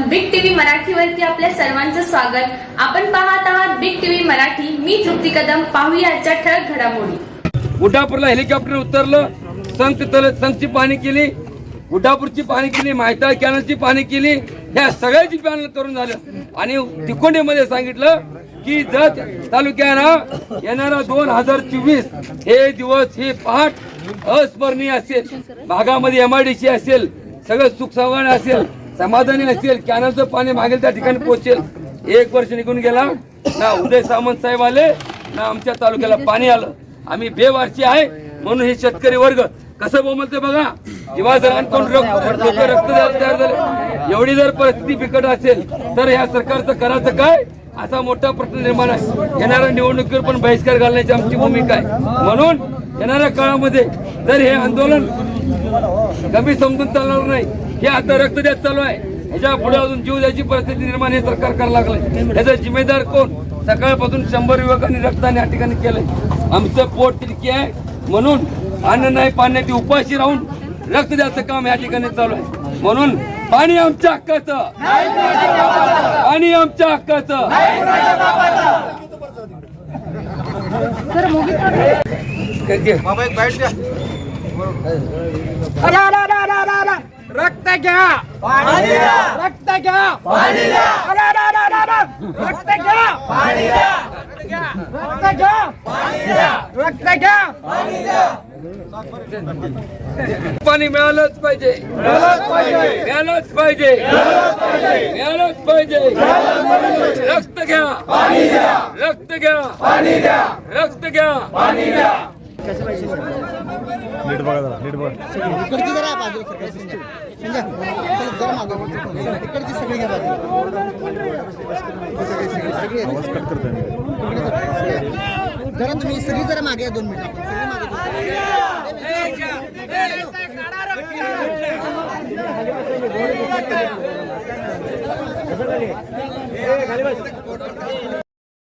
आपण big TV मराठीवरती आपल्या सर्वांचं स्वागत. आपण पाहत आहात बिग टीव्ही मराठी. मी तृप्ती कदम. पाहूया आजच्या ठळक घडामोडी. उड्डापूरला हेलिकॉप्टर उतरलं. संत तल संतची पाहणी केली. उड्डापूरची पाहणी केली. माहिताळ कॅनलची पाहणी केली. ह्या सगळ्याची पॅनल करून झालं. आणि तिकोंडीमध्ये सांगितलं की जत तालुक्याला येणारा दोन हजार चोवीस हे दिवस हे पहाट अस्मरणीय असेल. भागामध्ये एमआयडीसी असेल. सगळं सुख असेल. समाधानी असेल कॅनलचं पाणी मागेल त्या ठिकाणी पोहोचेल. एक वर्ष निघून गेला ना उदय सामंत साहेब आले ना आमच्या तालुक्याला पाणी आलं. आम्ही बेवारशी आहे म्हणून हे शेतकरी वर्ग कसं बोमलते बघा. जेव्हा जर लोक रक्त तयार झाले एवढी जर परिस्थिती बिकट असेल तर या सरकारचं करायचं काय? असा मोठा प्रश्न निर्माण आहे. येणाऱ्या निवडणुकीवर पण बहिष्कार घालण्याची आमची भूमिका आहे. म्हणून येणाऱ्या काळामध्ये जर हे आंदोलन कमी समजून चालणार नाही हे आता रक्त द्यात चालू आहे. ह्याच्या पुढे अजून जीव द्यायची परिस्थिती निर्माण हे सरकार करायला लागलंय. याचा जिम्मेदार कोण? सकाळपासून शंभर युवकांनी रक्ताने या ठिकाणी केलंय. आमचं पोट तिरकी आहे. म्हणून अन्न नाही पाण्याची उपाशी राहून रक्त द्यायचं काम या ठिकाणी चालू आहे. म्हणून पाणी आमच्या हक्काचं. पाणी आमच्या हक्काचं. रक्त घ्या. रक्त घ्या. रक्त घ्या. रक्त घ्या. रक्त घ्या. पाणी मिळालंच पाहिजे. मिळालंच पाहिजे. मिळालंच पाहिजे. रक्त घ्या. रक्त घ्या. रक्त घ्या. नीट बघा जरा नीट बघा. इकडची जरा बाजू संजय जरा इकडची सगळी घ्या कट करताय जरा तुम्ही सगळी जरा मागे दोन मिनिट.